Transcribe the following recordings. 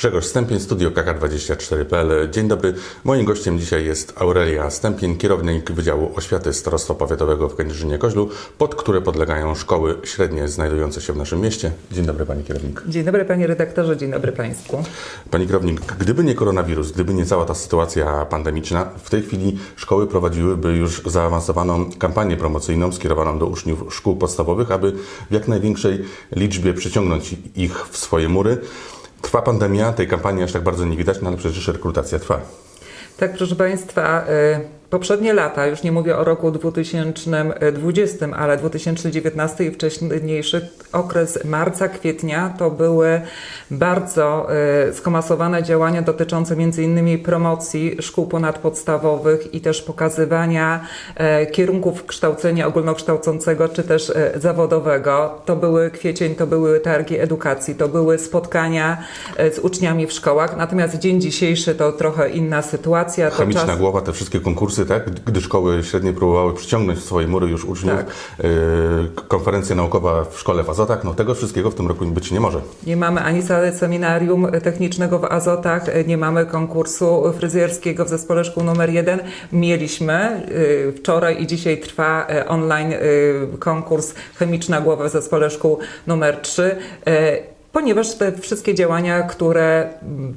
Grzegorz Stępień, Studio KK24.pl. Dzień dobry. Moim gościem dzisiaj jest Aurelia Stępień, kierownik Wydziału Oświaty Starostwa Powiatowego w Kędzierzynie-Koźlu, pod które podlegają szkoły średnie znajdujące się w naszym mieście. Dzień dobry Pani Kierownik. Dzień dobry panie redaktorze, dzień dobry państwu. Pani kierownik, gdyby nie koronawirus, gdyby nie cała ta sytuacja pandemiczna, w tej chwili szkoły prowadziłyby już zaawansowaną kampanię promocyjną skierowaną do uczniów szkół podstawowych, aby w jak największej liczbie przyciągnąć ich w swoje mury. Trwa pandemia, tej kampanii aż tak bardzo nie widać, no ale przecież rekrutacja trwa. Tak, proszę państwa, y, poprzednie lata, już nie mówię o roku 2020, ale 2019 i wcześniejszy okres marca, kwietnia, to były bardzo y, skomasowane działania dotyczące między innymi promocji szkół ponadpodstawowych i też pokazywania e, kierunków kształcenia ogólnokształcącego czy też e, zawodowego. To były kwiecień, to były targi edukacji, to były spotkania z uczniami w szkołach. Natomiast dzień dzisiejszy to trochę inna sytuacja. Chemiczna czas- głowa, te wszystkie konkursy, tak? Gdy szkoły średnie próbowały przyciągnąć w swoje mury już uczniów. Tak. Y, konferencja naukowa w szkole w Azotach, no tego wszystkiego w tym roku być nie może. Nie mamy ani seminarium technicznego w Azotach, y, nie mamy konkursu fryzjerskiego w Zespole Szkół nr 1. Mieliśmy, y, wczoraj i dzisiaj trwa online konkurs Chemiczna Głowa w Zespole Szkół nr 3 Ponieważ te wszystkie działania, które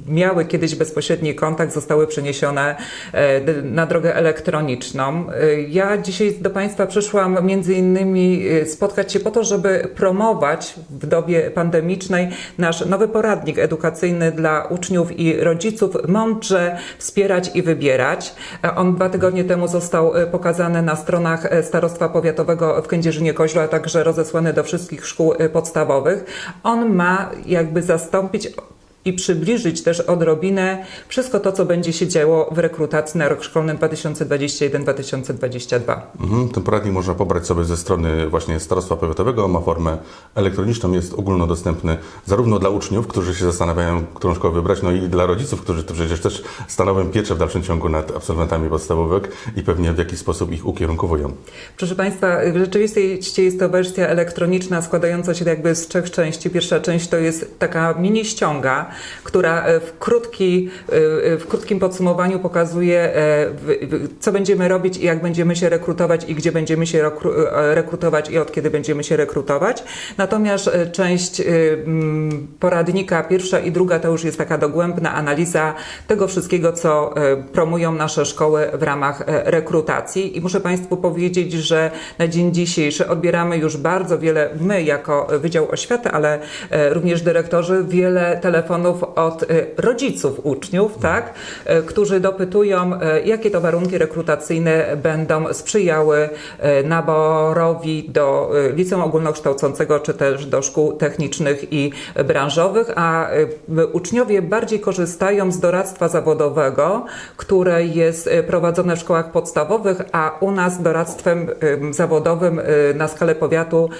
miały kiedyś bezpośredni kontakt, zostały przeniesione e, na drogę elektroniczną. E, Ja dzisiaj do Państwa przyszłam między innymi e, spotkać się po to, żeby promować w dobie pandemicznej nasz nowy poradnik edukacyjny dla uczniów i rodziców Mądrze wspierać i wybierać. On dwa tygodnie temu został pokazany na stronach Starostwa Powiatowego w Kędzierzynie-Koźlu, a także rozesłany do wszystkich szkół podstawowych. On ma jakby zastąpić i przybliżyć też odrobinę wszystko to, co będzie się działo w rekrutacji na rok szkolny 2021-2022. Mhm, ten poradnik można pobrać sobie ze strony właśnie Starostwa Powiatowego, ma formę elektroniczną, jest ogólnodostępny zarówno dla uczniów, którzy się zastanawiają, którą szkołę wybrać, no i dla rodziców, którzy to przecież też stanowią pieczę w dalszym ciągu nad absolwentami podstawówek i pewnie w jakiś sposób ich ukierunkowują. Proszę Państwa, w rzeczywistości jest to wersja elektroniczna składająca się jakby z trzech części. Pierwsza część to jest taka mini ściąga, która e, w, krótki, e, w krótkim podsumowaniu pokazuje, e, co będziemy robić i jak będziemy się rekrutować i gdzie będziemy się rekru- e, rekrutować i od kiedy będziemy się rekrutować. Natomiast e, część e, poradnika, pierwsza i druga, to już jest taka dogłębna analiza tego wszystkiego, co e, promują nasze szkoły w ramach e, rekrutacji. I muszę Państwu powiedzieć, że na dzień dzisiejszy odbieramy już bardzo wiele, my jako Wydział Oświaty, ale e, również dyrektorzy, wiele telefonów od e, rodziców uczniów, tak, e, którzy dopytują, e, jakie to warunki rekrutacyjne będą sprzyjały naborowi do liceum ogólnokształcącego, czy też do szkół technicznych i branżowych, a uczniowie bardziej korzystają z doradztwa zawodowego, które jest prowadzone w szkołach podstawowych, a u nas doradztwem em, zawodowym na skalę powiatu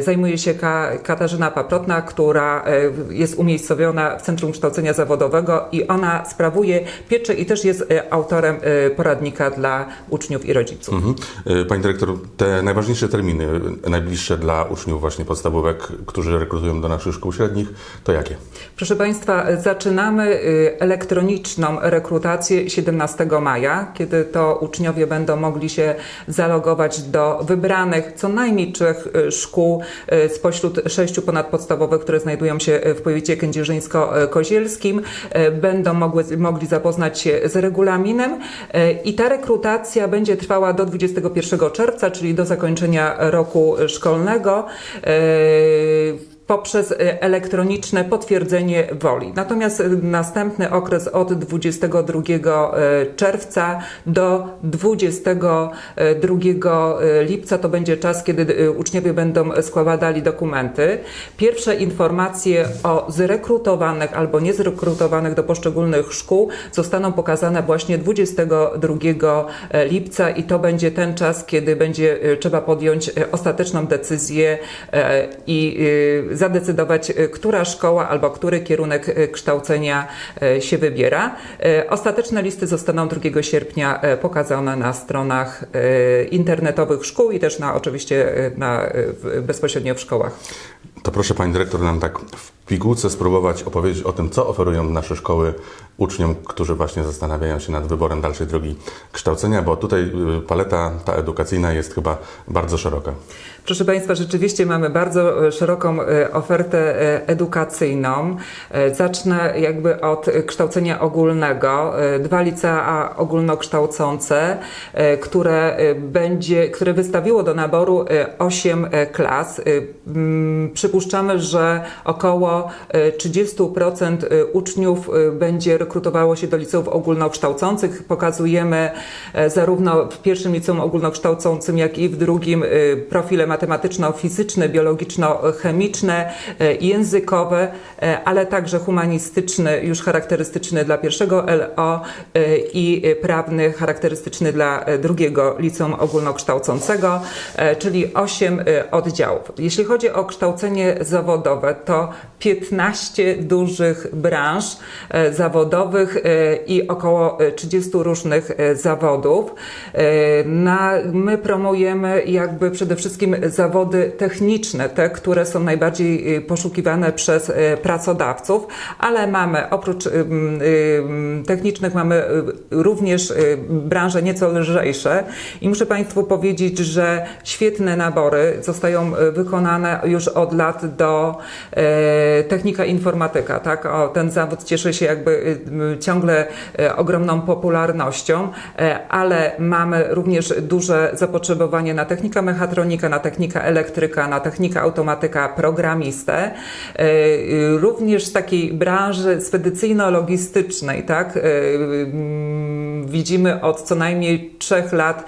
zajmuje się Ka- Katarzyna Paprotna, która jest umiejscowiona w Centrum Kształcenia Zawodowego i ona sprawuje pieczę i też jest e, autorem e, poradnika dla uczniów i rodziców. Mhm. Y, Pani dyrektor, te najważniejsze terminy, najbliższe dla uczniów właśnie podstawówek, którzy rekrutują do naszych szkół średnich, to jakie? Proszę Państwa, zaczynamy elektroniczną rekrutację 17 maja, kiedy to uczniowie będą mogli się zalogować do wybranych co najmniej trzech szkół spośród sześciu ponadpodstawowych, które znajdują się w powiecie kędzierzyńsko-kozielskim. Y, Będą mogły, mogli zapoznać się z regulaminem y, i ta rekrutacja będzie trwała do 21 czerwca, czyli do zakończenia roku szkolnego. Y, poprzez e, elektroniczne potwierdzenie woli. Natomiast e, następny okres od 22 e, czerwca do 22 e, lipca to będzie czas, kiedy uczniowie będą składali dokumenty. Pierwsze informacje o zrekrutowanych albo niezrekrutowanych do poszczególnych szkół zostaną pokazane właśnie 22 lipca i to będzie ten czas, kiedy będzie trzeba podjąć ostateczną decyzję i zadecydować, e, która szkoła albo który kierunek e, kształcenia e, się wybiera. Ostateczne listy zostaną 2 sierpnia pokazane na stronach internetowych szkół i też na oczywiście na, bezpośrednio w szkołach. To proszę Pani Dyrektor nam tak w pigułce spróbować opowiedzieć o tym, co oferują nasze szkoły uczniom, którzy właśnie zastanawiają się nad wyborem dalszej drogi kształcenia, bo tutaj y, paleta ta edukacyjna jest chyba bardzo szeroka. Proszę Państwa, rzeczywiście mamy bardzo e, szeroką e, ofertę e, edukacyjną. Zacznę jakby od kształcenia ogólnego. Dwa licea ogólnokształcące, które będzie, które wystawiło do naboru 8 klas. Przypuszczamy, że około e, 30% uczniów będzie rekrutowało się do liceów ogólnokształcących. Pokazujemy e, zarówno w pierwszym liceum ogólnokształcącym, jak i w drugim e, profile matematyczno-fizyczne, biologiczno-chemiczne, e, językowe, ale także humanistyczny, już charakterystyczny dla pierwszego LO i prawny, charakterystyczny dla drugiego liceum ogólnokształcącego, czyli 8 e, oddziałów. Jeśli chodzi o kształcenie zawodowe, to 15 dużych branż e, zawodowych e, i około e, 30 różnych e, zawodów. E, Na, my promujemy jakby przede wszystkim zawody techniczne, te, które są najbardziej e, poszukiwane przez e, pracodawców, ale mamy oprócz technicznych mamy również branże nieco lżejsze i muszę Państwu powiedzieć, że świetne nabory zostają wykonane już od lat do e, technika informatyka, tak? O, ten zawód cieszy się jakby ciągle e, ogromną popularnością, e, ale mamy również duże zapotrzebowanie na technika mechatronika, na technika elektryka, na technika automatyka, programistę. E, Również z takiej branży spedycyjno-logistycznej, tak? Widzimy od co najmniej trzech lat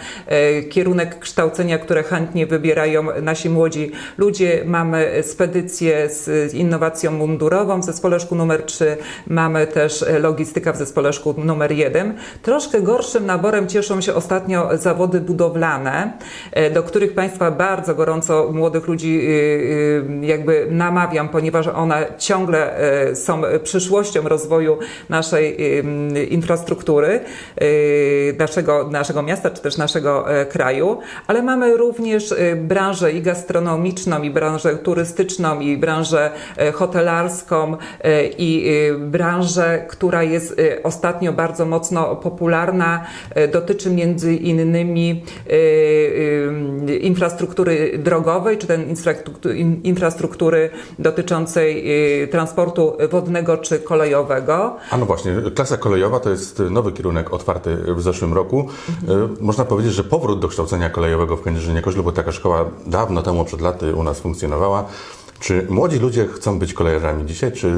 kierunek kształcenia, które chętnie wybierają nasi młodzi ludzie. Mamy spedycję z innowacją mundurową w zespole szkół numer 3, mamy też logistyka w zespole szkół numer 1. Troszkę gorszym naborem cieszą się ostatnio zawody budowlane, e, do których Państwa bardzo gorąco młodych ludzi y, y, jakby namawiam, ponieważ one ciągle e, są przyszłością rozwoju naszej infrastruktury, naszego, naszego miasta czy też naszego e, kraju, ale mamy również branżę i gastronomiczną, i branżę turystyczną, i branżę e, hotelarską, e, i branżę, która jest y, ostatnio bardzo mocno popularna. E, Dotyczy między innymi y, y, infrastruktury drogowej, czy ten infrastruktu- in- infrastruktury dotyczącej y, transportu wodnego czy kolejowego. A no właśnie, klasa kolejowa to jest nowy kierunek otwarty w zeszłym roku. Można powiedzieć, że powrót do kształcenia kolejowego w Kędzierzynie-Koźlu, bo taka szkoła dawno temu, przed laty u nas funkcjonowała. Czy młodzi ludzie chcą być kolejarzami dzisiaj? Czy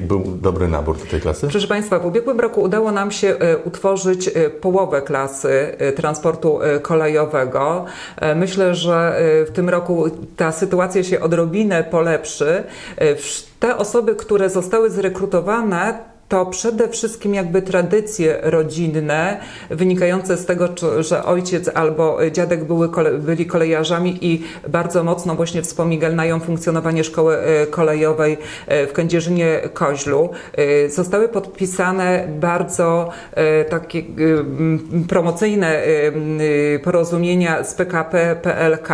był dobry nabór do tej klasy? Proszę Państwa, w ubiegłym roku udało nam się e, utworzyć e, połowę klasy e, transportu kolejowego. Myślę, że w tym roku ta sytuacja się odrobinę polepszy. Te osoby, które zostały zrekrutowane, to przede wszystkim jakby tradycje rodzinne wynikające z tego, że ojciec albo dziadek były byli kolejarzami i bardzo mocno właśnie wspominają funkcjonowanie szkoły e, kolejowej e, w Kędzierzynie Koźlu. E, Zostały podpisane bardzo takie promocyjne porozumienia z PKP PLK,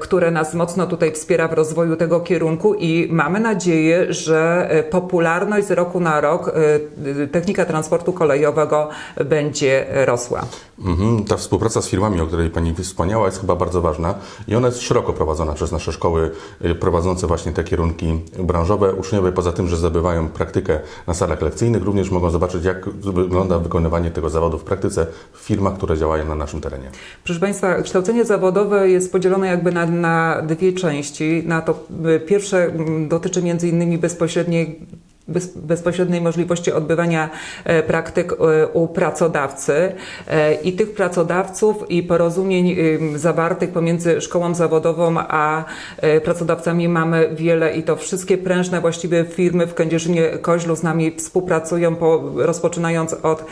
które nas mocno tutaj wspiera w rozwoju tego kierunku i mamy nadzieję, że popularność z roku na rok e, technika transportu kolejowego będzie rosła. Mhm. Ta współpraca z firmami, o której Pani wspomniała, jest chyba bardzo ważna i ona jest szeroko prowadzona przez nasze szkoły y, prowadzące właśnie te kierunki branżowe. Uczniowie poza tym, że zdobywają praktykę na salach lekcyjnych, również mogą zobaczyć, jak wygląda wykonywanie tego zawodu w praktyce w firmach, które działają na naszym terenie. Proszę Państwa, kształcenie zawodowe jest podzielone jakby na, na dwie części. Na to y, pierwsze mm, dotyczy między innymi bezpośredniej bez, bezpośredniej możliwości odbywania e, praktyk e, u pracodawcy. E, i tych pracodawców i porozumień zawartych pomiędzy szkołą zawodową a pracodawcami mamy wiele i to wszystkie prężne właściwie firmy w Kędzierzynie Koźlu z nami współpracują, po, rozpoczynając od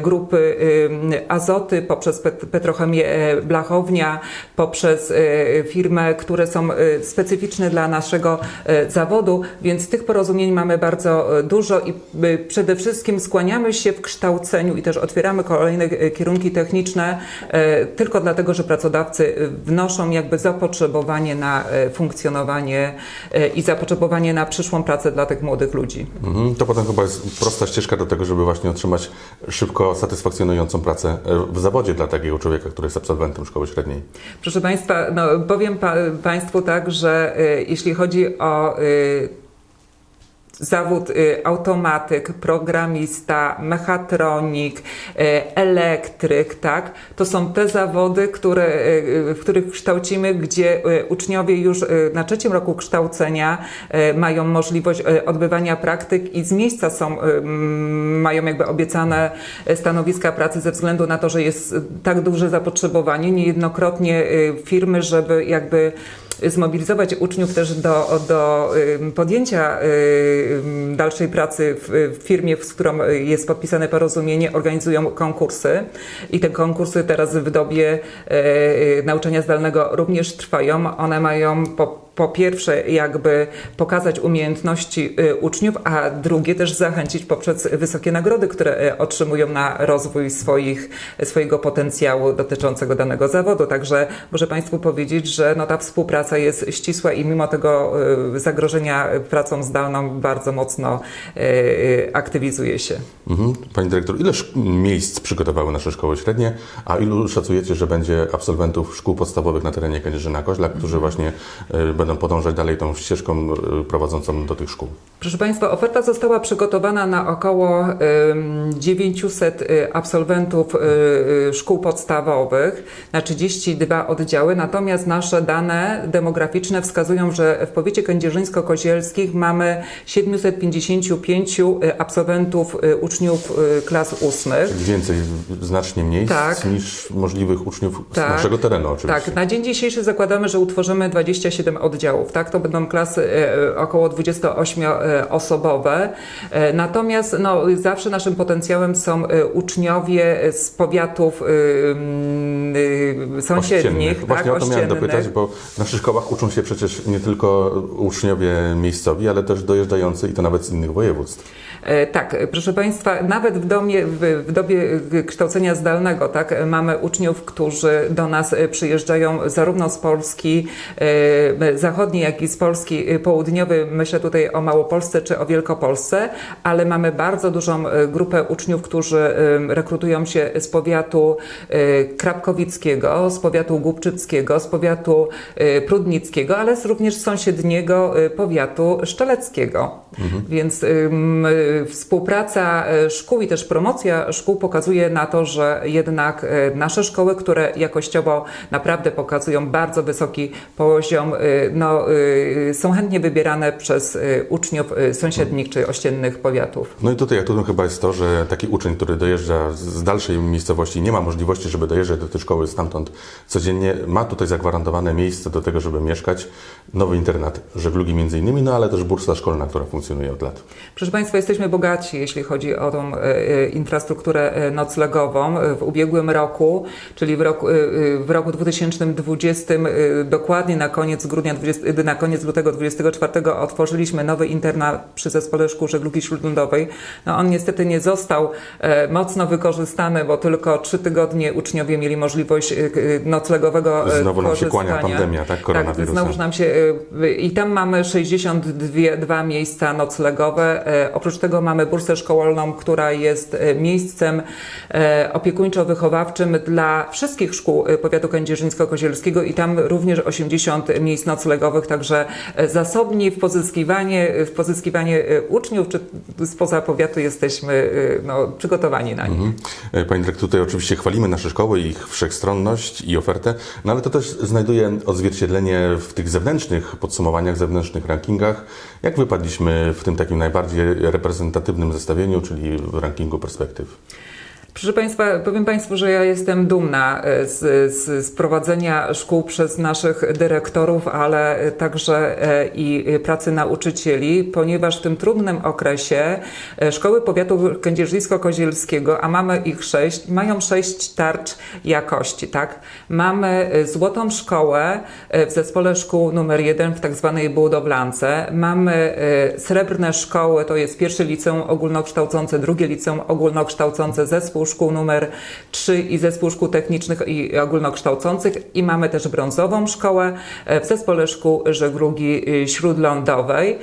grupy Azoty, poprzez pet, Petrochemię Blachownia, poprzez firmy, które są specyficzne dla naszego zawodu, więc tych porozumień mamy bardzo bardzo e, dużo i e, przede wszystkim skłaniamy się w kształceniu i też otwieramy kolejne e, kierunki techniczne tylko dlatego, że pracodawcy wnoszą jakby zapotrzebowanie na funkcjonowanie i zapotrzebowanie na przyszłą pracę dla tych młodych ludzi. Mhm. To potem chyba jest prosta ścieżka do tego, żeby właśnie otrzymać szybko satysfakcjonującą pracę w zawodzie dla takiego człowieka, który jest absolwentem szkoły średniej. Proszę Państwa, no, powiem pa, Państwu tak, że jeśli chodzi o y, zawód y, automatyk, programista, mechatronik, y, elektryk, tak, to są te zawody, które, y, w których kształcimy, gdzie uczniowie już na trzecim roku kształcenia mają możliwość odbywania praktyk i z miejsca są, mają jakby obiecane stanowiska pracy ze względu na to, że jest tak duże zapotrzebowanie. Niejednokrotnie firmy, żeby jakby zmobilizować uczniów też do, do podjęcia dalszej pracy w, w firmie, z którą jest podpisane porozumienie, organizują konkursy i te konkursy teraz w dobie e, e, nauczania zdalnego również trwają. One mają po po pierwsze jakby pokazać umiejętności y, uczniów, a drugie też zachęcić poprzez wysokie nagrody, które y, otrzymują na rozwój swoich, swojego potencjału dotyczącego danego zawodu. Także muszę Państwu powiedzieć, że no, ta współpraca jest ścisła i mimo tego y, zagrożenia pracą zdalną bardzo mocno aktywizuje się. Mhm. Pani dyrektor, ile miejsc przygotowały nasze szkoły średnie, a ilu szacujecie, że będzie absolwentów szkół podstawowych na terenie Kędzierzyna-Koźla, którzy właśnie y, będą podążać dalej tą ścieżką y, prowadzącą do tych szkół? Proszę Państwa, oferta została przygotowana na około ym, 900 y, absolwentów y, szkół podstawowych na 32 oddziały, natomiast nasze dane demograficzne wskazują, że w powiecie kędzierzyńsko-kozielskim mamy 755 y, absolwentów uczniów klas ósmych. Czyli więcej, znacznie miejsc Tak. niż możliwych uczniów z Tak. naszego terenu oczywiście. Tak, na dzień dzisiejszy zakładamy, że utworzymy 27 oddziałów, tak? To będą klasy e, około 28-osobowe. E, Natomiast no, zawsze naszym potencjałem są e, uczniowie z powiatów e, mm, e, sąsiednich. Właśnie tak? o to miałem dopytać, bo w naszych szkołach uczą się przecież nie tylko uczniowie miejscowi, ale też dojeżdżający i to nawet z innych województw. E, Tak, e, proszę Państwa, nawet w, domie, w, dobie e, kształcenia zdalnego tak, e, mamy uczniów, którzy do nas e, przyjeżdżają zarówno z Polski e, zachodniej, jak i z Polski e, południowej. Myślę tutaj o Małopolsce czy o Wielkopolsce, ale mamy bardzo dużą e, grupę uczniów, którzy e, rekrutują się z powiatu krapkowickiego, z powiatu głubczyckiego, z powiatu prudnickiego, ale również z sąsiedniego powiatu szczeleckiego. Więc ym, y, współpraca y, szkół i też promocja szkół pokazuje na to, że jednak y, nasze szkoły, które jakościowo naprawdę pokazują bardzo wysoki poziom, y, no, y, są chętnie wybierane przez y, uczniów y, sąsiednich czy ościennych powiatów. No i tutaj atutem chyba jest to, że taki uczeń, który dojeżdża z- dalszej miejscowości, nie ma możliwości, żeby dojeżdżać do tej szkoły stamtąd codziennie, ma tutaj zagwarantowane miejsce do tego, żeby mieszkać, nowy internat żeglugi między innymi, no ale też bursa szkolna, która funkcjonuje od lat. Proszę Państwa, jesteśmy bogaci, jeśli chodzi o tą e, e, infrastrukturę e, noclegową. W ubiegłym roku, czyli w roku, w roku 2020, e, dokładnie na koniec grudnia, 20, e, na koniec lutego 24 otworzyliśmy nowy internat przy Zespole Szkół Żeglugi Śródlądowej. No on niestety nie został e, mocno wykorzystany, bo tylko trzy tygodnie uczniowie mieli możliwość e, e, noclegowego Znowu nam się kłania pandemia, tak? Koronawirusa. Tak, znowuż nam się i tam mamy 62 dwa miejsca noclegowe. Oprócz tego mamy bursę szkolną, która jest miejscem opiekuńczo-wychowawczym dla wszystkich szkół powiatu kędzierzyńsko-kozielskiego i tam również 80 miejsc noclegowych, także e, zasobni w pozyskiwanie, w pozyskiwanie e, uczniów czy spoza powiatu jesteśmy e, no, przygotowani na nich. E, Pani dyrektor, tutaj oczywiście chwalimy nasze szkoły, ich wszechstronność i ofertę, no ale to też znajduje odzwierciedlenie w tych zewnętrznych podsumowaniach, zewnętrznych rankingach. Jak wypadliśmy w tym takim najbardziej reprezentatywnym zestawieniu, czyli w rankingu perspektyw? Proszę Państwa, powiem Państwu, że ja jestem dumna e, z, z, z prowadzenia szkół przez naszych dyrektorów, ale także e, i pracy nauczycieli, ponieważ w tym trudnym okresie e, szkoły powiatu kędzierzyńsko-kozielskiego, a mamy ich sześć, mają sześć tarcz jakości, tak? Mamy złotą szkołę w zespole szkół numer jeden w tak zwanej budowlance. Mamy srebrne szkoły, to jest pierwsze liceum ogólnokształcące, drugie liceum ogólnokształcące, zespół szkół numer 3 i zespół szkół technicznych i ogólnokształcących i mamy też brązową szkołę e, w zespole szkół żeglugi y, śródlądowej.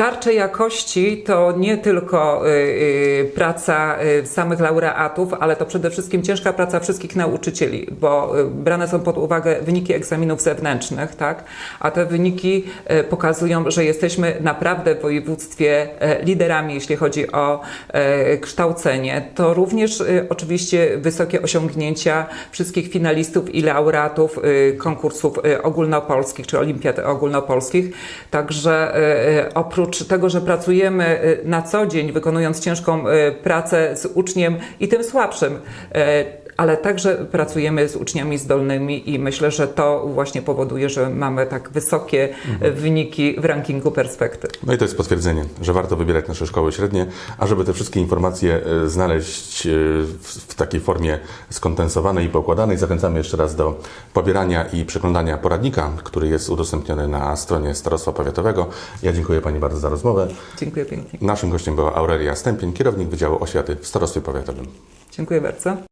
Tarcze jakości to nie tylko y, y, praca y, samych laureatów, ale to przede wszystkim ciężka praca wszystkich nauczycieli, bo brane są pod uwagę wyniki egzaminów zewnętrznych, tak? a te wyniki pokazują, że jesteśmy naprawdę w województwie liderami, jeśli chodzi o kształcenie. To również oczywiście wysokie osiągnięcia wszystkich finalistów i laureatów konkursów ogólnopolskich czy olimpiad ogólnopolskich. Także y, oprócz tego, że pracujemy y, na co dzień, wykonując ciężką y, pracę z uczniem i tym słabszym, y, ale także pracujemy z uczniami zdolnymi i myślę, że to właśnie powoduje, że mamy tak wysokie y, wyniki w rankingu perspektyw. No i to jest potwierdzenie, że warto wybierać nasze szkoły średnie, a żeby te wszystkie informacje e, znaleźć e, w, w takiej formie skondensowanej i poukładanej, zachęcamy jeszcze raz do pobierania i przeglądania poradnika, który jest udostępniony na stronie Starostwa Powiatowego. Ja dziękuję Pani bardzo za rozmowę. Dziękuję pięknie. Naszym gościem była Aurelia Stępień, kierownik Wydziału Oświaty w Starostwie Powiatowym. Dziękuję bardzo.